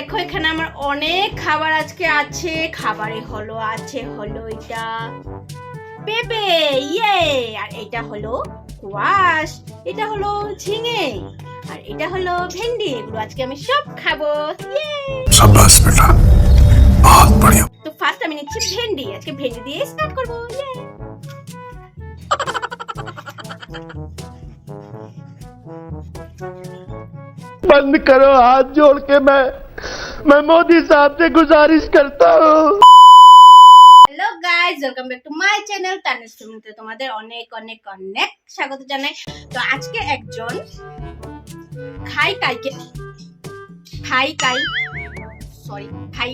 দেখো এখানে আমার অনেক খাবার আজকে আছে। খাবারে হলো আছে হলো এটা পেঁপে ইয়ে! আর এটা হলো কোয়াশ এটা হলো ঝিঙে আর এটা হলো ভেন্ডি। এগুলো আজকে আমি সব খাব। তো ফার্স্ট আমি নিচ্ছি ভেন্ডি। আজকে ভেন্ডি দিয়ে স্টার্ট করব। ইয়ে बंद करो हाथ जोड़ के मैं मैं मोदी साहब से गुजारिश करता हूँ hello guys welcome back to my channel Tanish তুমিতে তোমাদের অনেক অনেক অনেক স্বাগত জানাই তো আজকে একজন খাই কাইকে খাই কাই সরি খাই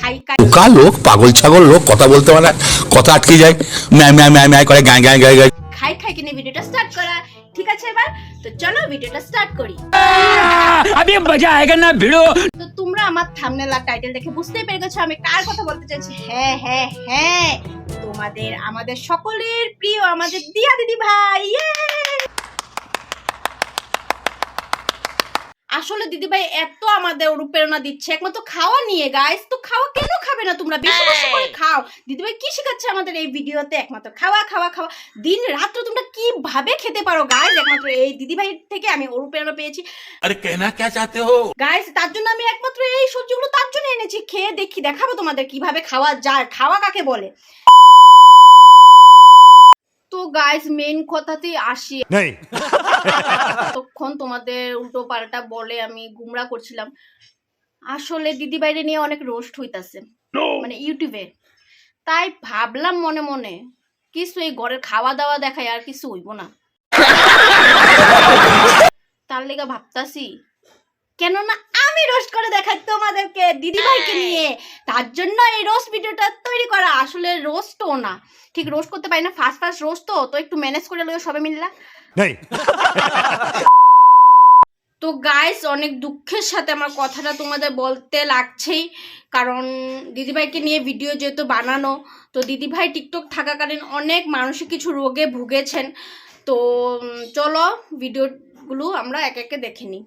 খাই কাই বোকা লোক পাগল ছাগল লোক কথা বলতে পারে না, কথা আটকে যায় ম্যায় ম্যায় ম্যায় ম্যায় করে গায় গায় গায় গায় খাই খাই কিনে ভিডিওটা স্টার্ট করা ঠিক আছে এবার তো চলো ভিডিওটা স্টার্ট করি। আবে মজা আয়েগা না ভিড়ো। তো তোমরা আমার থাম্বনেল আর টাইটেল দেখে বুঝতেই পেরে গেছো আমি কার কথা বলতে চাইছি? হ্যাঁ হ্যাঁ হ্যাঁ। তোমাদের আমাদের সকলের প্রিয় আমাদের দিয়া দিদি ভাই ইয়ে আসলে দিদিভাই এত আমাদের অনুপ্রেরণা দিচ্ছে একমাত্র খাওয়া নিয়ে গাইস তো খাওয়া কেন খাবে না তোমরা? বিশ্বাস করে খাও। দিদিভাই কি শেখাচ্ছে আমাদের এই ভিডিওতে? একমাত্র খাওয়া খাওয়া খাওয়া। দিন রাত্র তোমরা কীভাবে খেতে পারো গাইস একমাত্র এই দিদিভাই থেকে আমি অনুপ্রেরণা পেয়েছি। আরে কেনা কে চাতে হো? গাইস তার জন্য আমি একমাত্র এই সবজিগুলো তার জন্য এনেছি। খেয়ে দেখি দেখাবো তোমাদের কীভাবে খাওয়া যায়। খাওয়া কাকে বলে? তো মেন কথাতে আসি। তখন তোমাদের উল্টো পাল্টা বলে আমি গুমরা করছিলাম। আসলে দিদি বাইরে নিয়ে অনেক রোস্ট হইতাছে। মানে ইউটিউবে। তাই ভাবলাম মনে মনে কিছু এই ঘরের খাওয়া দাওয়া দেখায় আর কিছু হইব না। তার লেগে ভাবতাছি কেননা আমি রোস্ট করে দেখাই তোমাদেরকে দিদিভাইকে নিয়ে। তার জন্য এই রোস্ট ভিডিওটা তৈরি করা। আসলে রোস্টও না। ঠিক রোস্ট করতে পারি না। ফার্স্ট ফার্স্ট রোস্ট তো তো একটু ম্যানেজ করে লইও সবে মিললা। তো গাইস অনেক দুঃখের সাথে আমার কথাটা তোমাদের বলতে লাগছেই। কারণ দিদিভাইকে নিয়ে ভিডিও যেহেতু বানানো তো দিদিভাই টিকটক থাকাকালীন অনেক মানসিক কিছু রোগে ভুগেছেন। তো চলো ভিডিওগুলো আমরা এক একে দেখে নিই।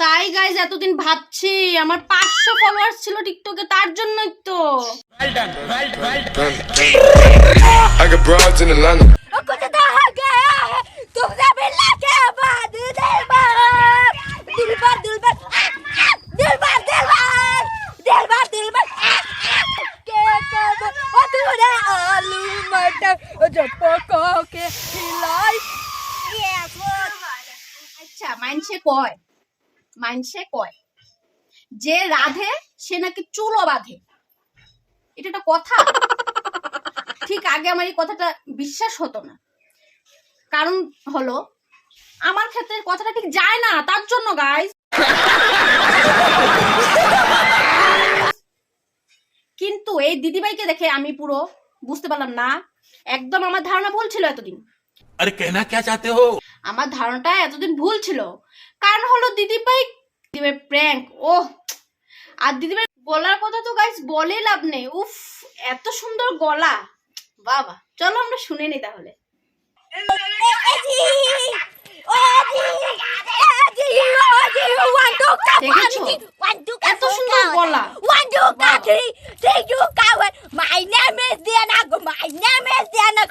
তাই গাইজ এতদিন ভাবছি আমার পাঁচশো ফলোয়ার্স ছিল টিকটকে তার জন্যই তো। আচ্ছা মাইনসে কয়? মাইনসে কয়। যে রাধে, সে নাকি চুলও বাঁধে। এটা একটা কথা। ঠিক আগে আমার এই কথাটা বিশ্বাস হতো না। কারণ হলো, আমার ক্ষেত্রে কথাটা ঠিক যায় না, তার জন্য গাইজ কিন্তু এই দিদিভাইকে দেখে আমি পুরো বুঝতে পারলাম না। একদম আমার ধারণা ভুল ছিল এতদিন। আরে, কেনা, কে চাতে হো? আমার ধারণাটা এতদিন ভুল ছিল কারণ হলো দিদিভাই দিদিভাই প্র্যাঙ্ক ও আর দিদিভাই গলার কথা তো গাইস বলে লাভ নেই উফ এত সুন্দর গলা বাবা চলো আমরা শুনে নি তাহলে? এত সুন্দর গলা three, three, two, coward. My name is Dianag. My name is Dianag.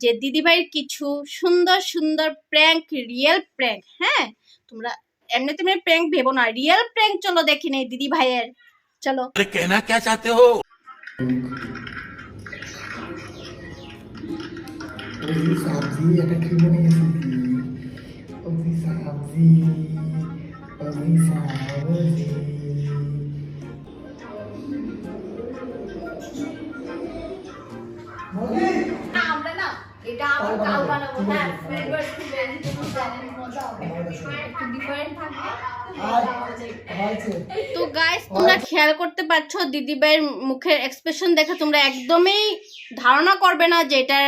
যে দিদিভাইয়ের কিছু সুন্দর সুন্দর প্র্যাঙ্ক রিয়েল প্র্যাঙ্ক হ্যাঁ? তোমরা এমনি তুমি প্র্যাঙ্ক ভেবো না রিয়েল প্র্যাঙ্ক চলো দেখি নেই দিদি ভাইয়ের চলো কেনা কে চাতে হো? সবজি। তো গাইস তোমরা খেয়াল করতে পারছ, দিদিভাইয়ের মুখের এক্সপ্রেশন দেখে তোমরা একদমই ধারণা করবে না যে এটা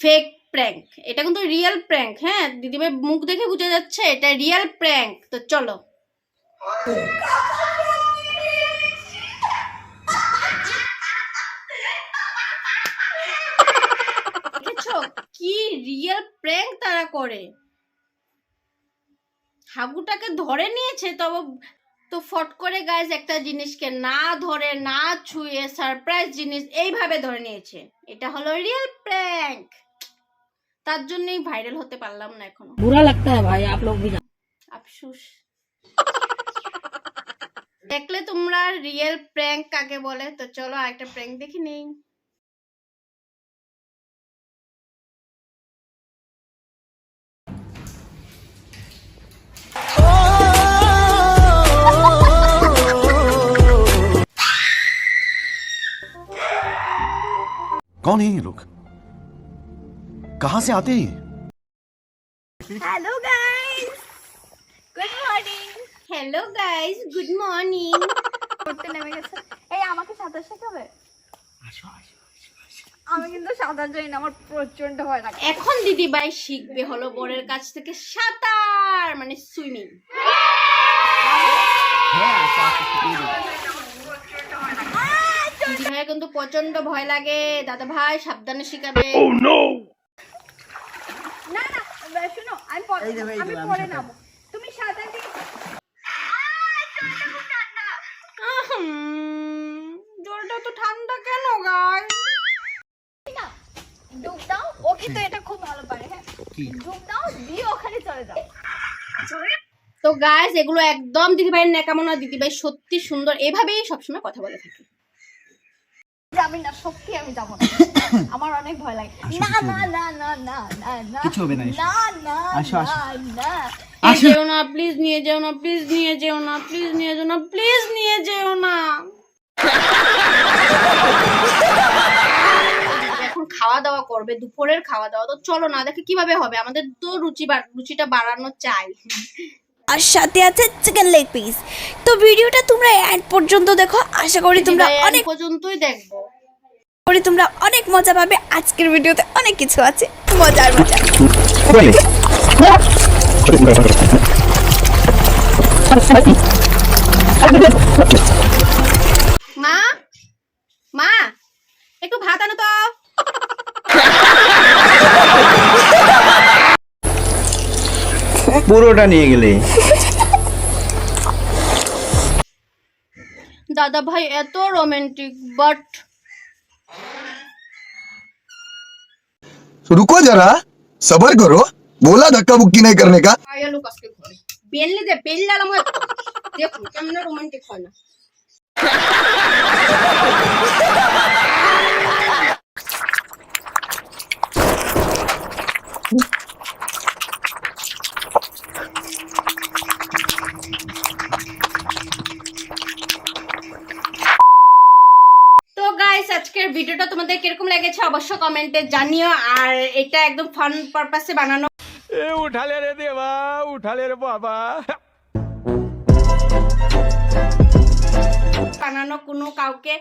ফেক প্র্যাঙ্ক এটা কিন্তু রিয়েল প্র্যাঙ্ক হ্যাঁ? দিদিভাই মুখ দেখে বোঝা যাচ্ছে, এটা রিয়েল প্র্যাঙ্ক তো চলো। কি রিয়েল প্র্যাঙ্ক তারা করে? হাগুটাকে ধরে নিয়েছে? তবে তো ফট করে গাইজ একটা জিনিসকে না ধরে না ছুঁয়ে সারপ্রাইজ জিনিস এইভাবে ধরে নিয়েছে। এটা হলো রিয়েল প্র্যাঙ্ক তার জন্যই ভাইরাল হতে পারলাম না এখনও। বুড়া লাগতে হয় ভাই আপ লোক ভি আফসোস। দেখলে তোমরা রিয়েল প্র্যাঙ্ক কাকে বলে? তো চলো একটা প্র্যাঙ্ক দেখে নেই। कौन है ये लोग कहां से आते हैं ये? Hello guys good morning hello guys good morning করতে নেমে গেছে এই আমাকে সাঁতার শেখাবে আমি কিন্তু সাঁতার জানি না আমার প্রচন্ড ভয় লাগে এখন দিদিভাই শিখবে হলো বরের কাছ থেকে সাঁতার মানে সুইমিং দিদিভাইয়ের কিন্তু প্রচণ্ড ভয় লাগে। দাদা ভাই সাবধানে শিখাবে। না না শুনো আমি পরে আমি পরে নামো তুমি সাঁতার জলটা তো ঠান্ডা কেন গাই না ডুব দাও ও কিন্তু এটা খুব ভালো পারে হ্যাঁ? ডুব দাও দিয়ে ওখানে চলে যাও। তো এগুলো একদম দিদিভাইয়ের ন্যাকামনা দিদিভাই সত্যি সুন্দর। এভাবেই সবসময় কথা বলে থাকে। যাবি না সত্যি আমি যাব না। আমার অনেক ভয় লাগে। না না না। না না না না কিছু হবে না না না না না। যেও না প্লিজ নিয়ে যেও না প্লিজ নিয়ে যেও না প্লিজ নিয়ে যেও না প্লিজ নিয়ে যেও না। এখন খাওয়া দাওয়া করবে দুপুরের খাওয়া দাওয়া। তো চলো না দেখে কীভাবে হবে। আমাদের তো রুচি রুচিটা বাড়ানো চাই। আর সাথে আছে চিকেন লেগ পিস তো ভিডিওটা তোমরা এন্ড পর্যন্ত দেখো আশা করি তোমরা অনেক পর্যন্তই দেখব। করি তোমরা অনেক মজা পাবে। আজকের ভিডিওতে অনেক কিছু আছে। মজার মজা। পুরোটা নিয়ে গেলে দাদা ভাই এত রোমান্টিক বাট रुको जरा सबर करो बोला धक्का बुक्की नहीं करने का আয়া লোক আজকে ঘরে বেললে দে বেললে আমার দেখুন কেমন রোমান্টিক হয় না তো অবশ্য কমেন্টে জানিও। আর এটা একদম ফান পারপাসে বানানো। এ উঠালে রে দেবা উঠালে রে বাবা। বানানো কোনো কাউকে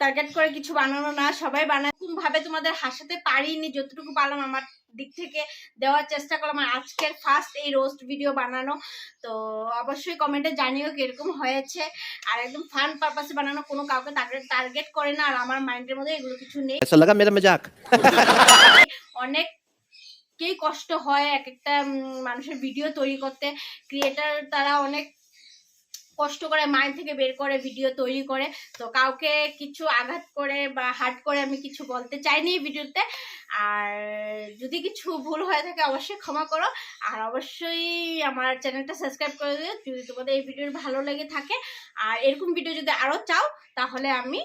টার্গেট করে কিছু বানানো না সবাই বানায়। ভাবে তোমাদের হাসাতে পারিনি যতটুকু পারলাম আমার দিক থেকে দেওয়ার চেষ্টা করলাম। মানে আজকের ফার্স্ট এই রোস্ট ভিডিও বানানো। তো অবশ্যই কমেন্টে জানিও কীরকম হয়েছে। আর একদম ফান পারপাসে বানানো। কোনো কাউকে টার্গেট করে না। আর আমার মাইন্ডের মধ্যে এগুলো কিছু নেই। অনেক কে কষ্ট হয় এক একটা মানুষের ভিডিও তৈরি করতে। ক্রিয়েটার তারা অনেক কষ্ট করে মাইন্ড থেকে বের করে, ভিডিও তৈরি করে। তো কাউকে কিছু আঘাত করে বা হার্ট করে আমি কিছু বলতে চাইনি ভিডিওতে। আর যদি কিছু ভুল হয়ে থাকে অবশ্যই ক্ষমা করো। আর অবশ্যই আমার চ্যানেলটা সাবস্ক্রাইব করে দিও যদি তোমাদের এই ভিডিও ভালো লেগে থাকে। আর এরকম ভিডিও যদি আরও চাও, তাহলে আমি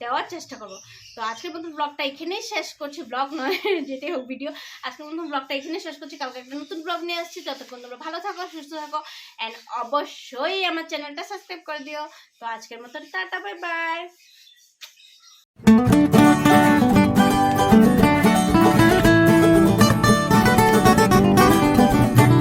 দেওয়ার চেষ্টা করব। তো আজকের বন্ধু ব্লগটা এখানেই শেষ করছি। ব্লগ নয়, যেটাই হোক ভিডিও আজকে বন্ধু ব্লগটা এখানেই শেষ করছি। কালকে একটা নতুন ব্লগ নিয়ে আসছি। যতক্ষণ তোমরা ভালো থাকো, সুস্থ থাকো অ্যান্ড অবশ্যই আমার চ্যানেলটা সাবস্ক্রাইব করে দিও। তো আজকের মতন টাটা বাই বাই